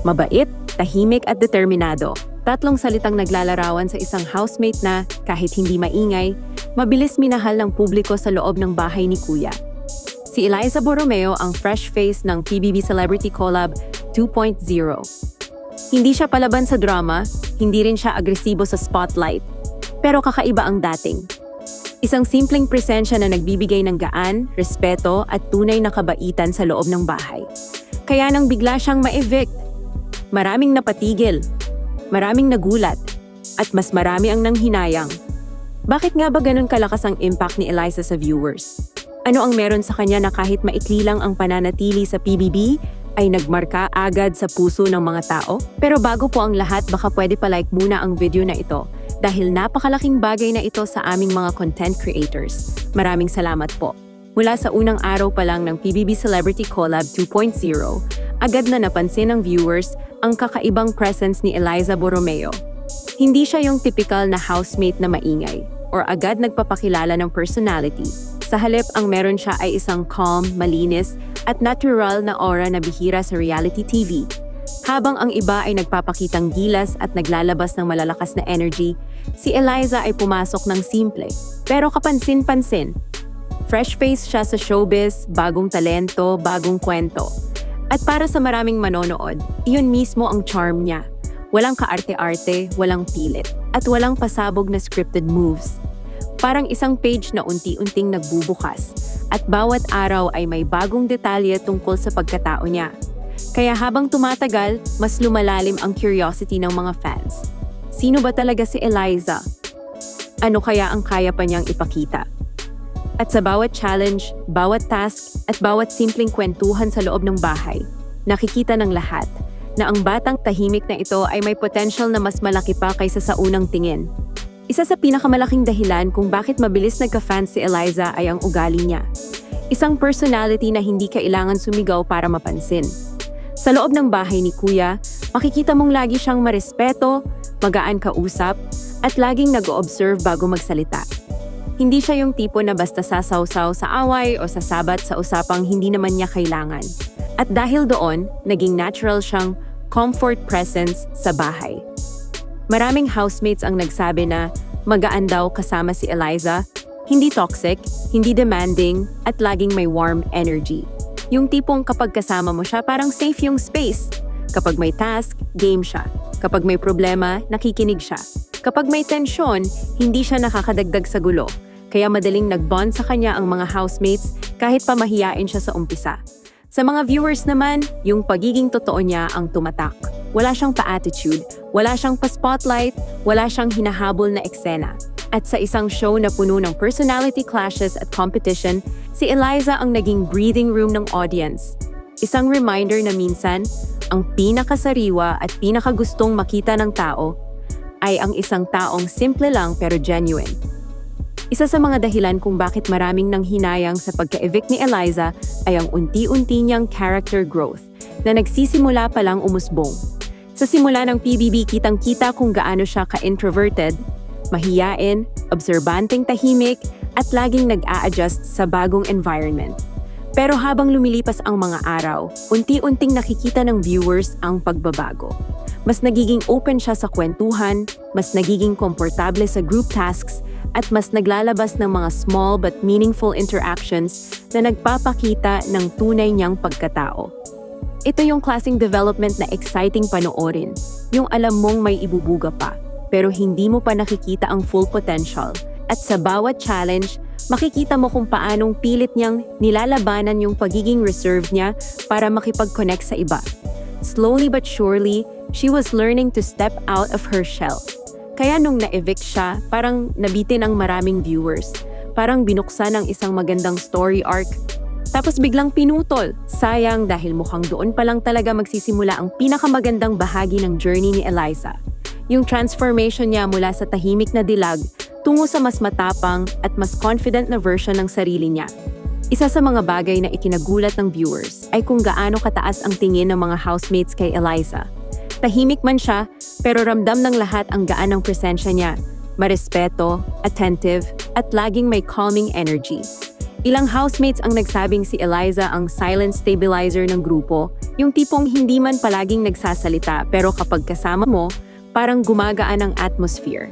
Mabait, tahimik at determinado. Tatlong salitang naglalarawan sa isang housemate na, kahit hindi maingay, mabilis minahal ng publiko sa loob ng bahay ni Kuya. Si Eliza Borromeo ang fresh face ng PBB Celebrity Collab 2.0. Hindi siya palaban sa drama, hindi rin siya agresibo sa spotlight, pero kakaiba ang dating. Isang simpleng presensya na nagbibigay ng gaan, respeto at tunay na kabaitan sa loob ng bahay. Kaya nang bigla siyang ma-evict, maraming napatigil, maraming nagulat, at mas marami ang nanghinayang. Bakit nga ba ganun kalakas ang impact ni Eliza sa viewers? Ano ang meron sa kanya na kahit maikli lang ang pananatili sa PBB, ay nagmarka agad sa puso ng mga tao? Pero bago po ang lahat, baka pwede pa-like muna ang video na ito dahil napakalaking bagay na ito sa aming mga content creators. Maraming salamat po. Mula sa unang araw pa lang ng PBB Celebrity Collab 2.0, agad na napansin ng viewers ang kakaibang presence ni Eliza Borromeo. Hindi siya yung typical na housemate na maingay or agad nagpapakilala ng personality. Sa halip, ang meron siya ay isang calm, malinis, at natural na aura na bihira sa reality TV. Habang ang iba ay nagpapakitang gilas at naglalabas ng malalakas na energy, si Eliza ay pumasok ng simple, pero kapansin-pansin. Fresh face siya sa showbiz, bagong talento, bagong kwento. At para sa maraming manonood, iyon mismo ang charm niya. Walang kaarte-arte, walang pilit, at walang pasabog na scripted moves. Parang isang page na unti-unting nagbubukas, at bawat araw ay may bagong detalye tungkol sa pagkatao niya. Kaya habang tumatagal, mas lumalalim ang curiosity ng mga fans. Sino ba talaga si Eliza? Ano kaya ang kaya pa niyang ipakita? At sa bawat challenge, bawat task, at bawat simpleng kwentuhan sa loob ng bahay, nakikita ng lahat na ang batang tahimik na ito ay may potential na mas malaki pa kaysa sa unang tingin. Isa sa pinakamalaking dahilan kung bakit mabilis nagka-fan si Eliza ay ang ugali niya. Isang personality na hindi kailangan sumigaw para mapansin. Sa loob ng bahay ni Kuya, makikita mong lagi siyang marespeto, magaan kausap, at laging nag-o-observe bago magsalita. Hindi siya yung tipo na basta sasawsaw sa away o sasabat sa usapang hindi naman niya kailangan. At dahil doon, naging natural siyang comfort presence sa bahay. Maraming housemates ang nagsabi na magaan daw kasama si Eliza, hindi toxic, hindi demanding, at laging may warm energy. Yung tipong kapag kasama mo siya, parang safe yung space. Kapag may task, game siya. Kapag may problema, nakikinig siya. Kapag may tensyon, hindi siya nakakadagdag sa gulo. Kaya madaling nag-bond sa kanya ang mga housemates kahit pa mahiyain siya sa umpisa. Sa mga viewers naman, yung pagiging totoo niya ang tumatak. Wala siyang pa-attitude, wala siyang pa-spotlight, wala siyang hinahabol na eksena. At sa isang show na puno ng personality clashes at competition, si Eliza ang naging breathing room ng audience. Isang reminder na minsan, ang pinakasariwa at pinakagustong makita ng tao ay ang isang taong simple lang pero genuine. Isa sa mga dahilan kung bakit maraming nang hinayang sa pagka-evict ni Eliza ay ang unti-unti niyang character growth na nagsisimula pa lang umusbong. Sa simula ng PBB, kitang-kita kung gaano siya ka-introverted, mahiyain, obserbanteng tahimik, at laging nag-a-adjust sa bagong environment. Pero habang lumilipas ang mga araw, unti-unting nakikita ng viewers ang pagbabago. Mas nagiging open siya sa kwentuhan, mas nagiging komportable sa group tasks, at mas naglalabas ng mga small but meaningful interactions na nagpapakita ng tunay niyang pagkatao. Ito yung klaseng development na exciting panoorin, yung alam mong may ibubuga pa, pero hindi mo pa nakikita ang full potential. At sa bawat challenge, makikita mo kung paanong pilit niyang nilalabanan yung pagiging reserved niya para makipag-connect sa iba. Slowly but surely, she was learning to step out of her shell. Kaya nung na-evict siya, parang nabitin ang maraming viewers. Parang binuksan ang isang magandang story arc. Tapos biglang pinutol. Sayang dahil mukhang doon pa lang talaga magsisimula ang pinakamagandang bahagi ng journey ni Eliza. Yung transformation niya mula sa tahimik na dilag tungo sa mas matapang at mas confident na version ng sarili niya. Isa sa mga bagay na ikinagulat ng viewers ay kung gaano kataas ang tingin ng mga housemates kay Eliza. Tahimik man siya, pero ramdam ng lahat ang gaan ng presensya niya. Marespeto, attentive, at laging may calming energy. Ilang housemates ang nagsabing si Eliza ang silent stabilizer ng grupo, yung tipong hindi man palaging nagsasalita pero kapag kasama mo, parang gumagaan ang atmosphere.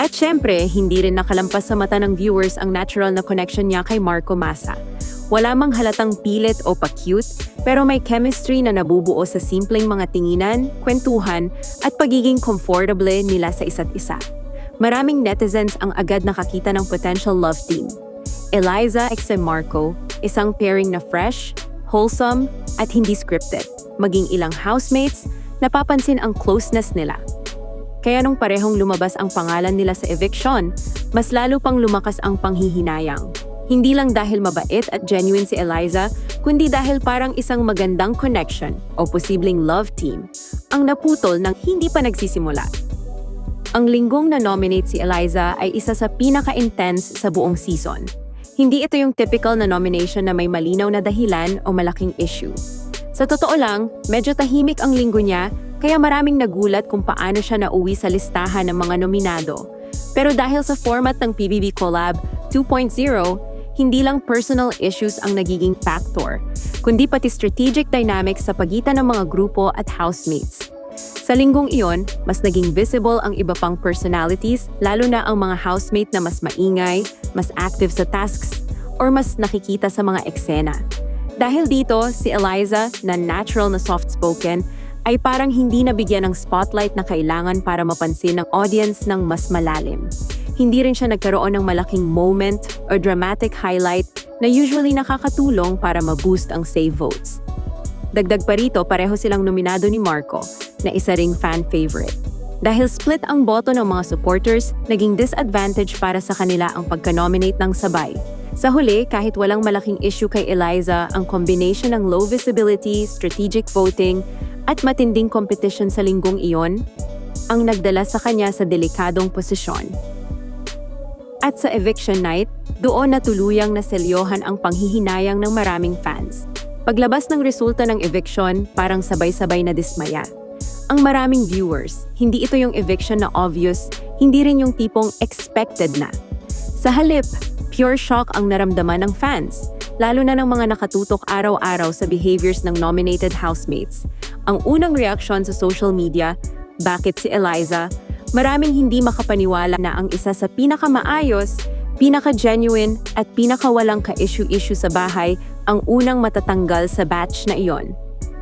At syempre, hindi rin nakalampas sa mata ng viewers ang natural na connection niya kay Marco Massa. Wala mang halatang pilit o pa-cute, pero may chemistry na nabubuo sa simpleng mga tinginan, kwentuhan, at pagiging comfortable nila sa isa't isa. Maraming netizens ang agad nakakita ng potential love team. Eliza x Marco, isang pairing na fresh, wholesome, at hindi scripted. Maging ilang housemates, napapansin ang closeness nila. Kaya nung parehong lumabas ang pangalan nila sa eviction, mas lalo pang lumakas ang panghihinayang. Hindi lang dahil mabait at genuine si Eliza, kundi dahil parang isang magandang connection o posibleng love team ang naputol nang hindi pa nagsisimula. Ang linggong na nominate si Eliza ay isa sa pinaka-intense sa buong season. Hindi ito yung typical na nomination na may malinaw na dahilan o malaking issue. Sa totoo lang, medyo tahimik ang linggo niya kaya maraming nagulat kung paano siya nauwi sa listahan ng mga nominado. Pero dahil sa format ng PBB Collab 2.0, hindi lang personal issues ang nagiging factor, kundi pati strategic dynamics sa pagitan ng mga grupo at housemates. Sa linggong iyon, mas naging visible ang iba pang personalities, lalo na ang mga housemate na mas maingay, mas active sa tasks, or mas nakikita sa mga eksena. Dahil dito, si Eliza, na natural na soft-spoken, ay parang hindi nabigyan ng spotlight na kailangan para mapansin ng audience ng mas malalim. Hindi rin siya nagkaroon ng malaking moment or dramatic highlight na usually nakakatulong para ma-boost ang save votes. Dagdag pa rito, pareho silang nominado ni Marco, na isa ring fan favorite. Dahil split ang boto ng mga supporters, naging disadvantage para sa kanila ang pagka-nominate ng sabay. Sa huli, kahit walang malaking issue kay Eliza, ang combination ng low visibility, strategic voting, at matinding competition sa linggong iyon, ang nagdala sa kanya sa delikadong posisyon. At sa eviction night, doon na tuluyang naselyohan ang panghihinayang ng maraming fans. Paglabas ng resulta ng eviction, parang sabay-sabay na dismaya. Ang maraming viewers, hindi ito yung eviction na obvious, hindi rin yung tipong expected na. Sa halip, pure shock ang naramdaman ng fans, lalo na ng mga nakatutok araw-araw sa behaviors ng nominated housemates. Ang unang reaksyon sa social media, bakit si Eliza, maraming hindi makapaniwala na ang isa sa pinakamaayos, pinaka-genuine at pinakawalang ka-issue-issue sa bahay ang unang matatanggal sa batch na iyon.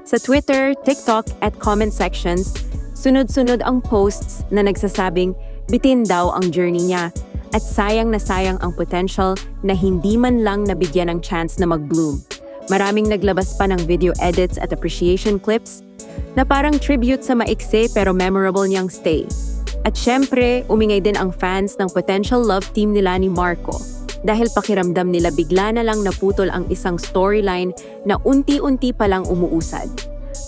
Sa Twitter, TikTok at comment sections, sunod-sunod ang posts na nagsasabing bitin daw ang journey niya at sayang na sayang ang potential na hindi man lang nabigyan ng chance na mag-bloom. Maraming naglabas pa ng video edits at appreciation clips na parang tribute sa maikse pero memorable niyang stay. At syempre, umingay din ang fans ng potential love team nila ni Marco dahil pakiramdam nila bigla na lang naputol ang isang storyline na unti-unti palang umuusad.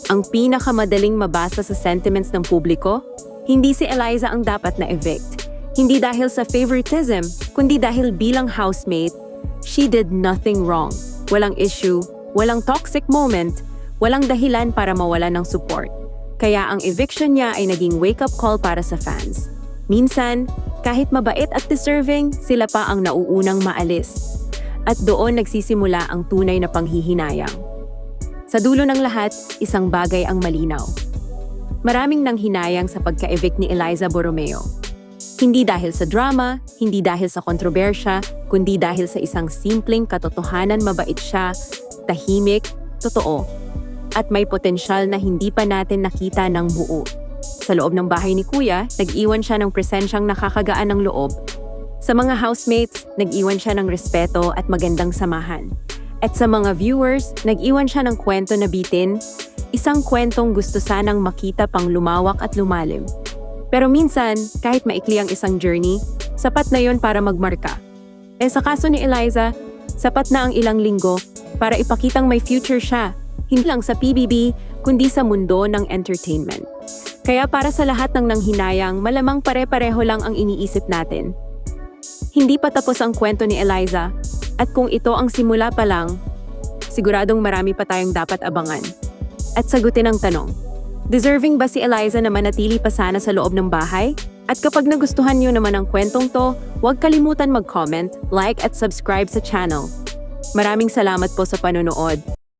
Ang pinakamadaling mabasa sa sentiments ng publiko, hindi si Eliza ang dapat na evict. Hindi dahil sa favoritism, kundi dahil bilang housemate, she did nothing wrong. Walang issue, walang toxic moment, walang dahilan para mawala ng support. Kaya ang eviction niya ay naging wake-up call para sa fans. Minsan, kahit mabait at deserving, sila pa ang nauunang maalis. At doon nagsisimula ang tunay na panghihinayang. Sa dulo ng lahat, isang bagay ang malinaw. Maraming nang hinayang sa pagka-evict ni Eliza Borromeo. Hindi dahil sa drama, hindi dahil sa kontrobersya, kundi dahil sa isang simpleng katotohanan mabait siya, tahimik, totoo, at may potensyal na hindi pa natin nakita ng buo. Sa loob ng bahay ni Kuya, nag-iwan siya ng presensyang nakakagaan ng loob. Sa mga housemates, nag-iwan siya ng respeto at magandang samahan. At sa mga viewers, nag-iwan siya ng kwento na bitin, isang kwentong gusto sanang makita pang lumawak at lumalim. Pero minsan, kahit maikli ang isang journey, sapat na yon para magmarka. Eh sa kaso ni Eliza, sapat na ang ilang linggo para ipakitang may future siya, hindi lang sa PBB, kundi sa mundo ng entertainment. Kaya para sa lahat ng nanghinayang, malamang pare-pareho lang ang iniisip natin. Hindi pa tapos ang kwento ni Eliza, at kung ito ang simula pa lang, siguradong marami pa tayong dapat abangan. At sagutin ang tanong, deserving ba si Eliza na manatili pa sana sa loob ng bahay? At kapag nagustuhan nyo naman ang kwentong to, huwag kalimutan mag-comment, like at subscribe sa channel. Maraming salamat po sa panonood.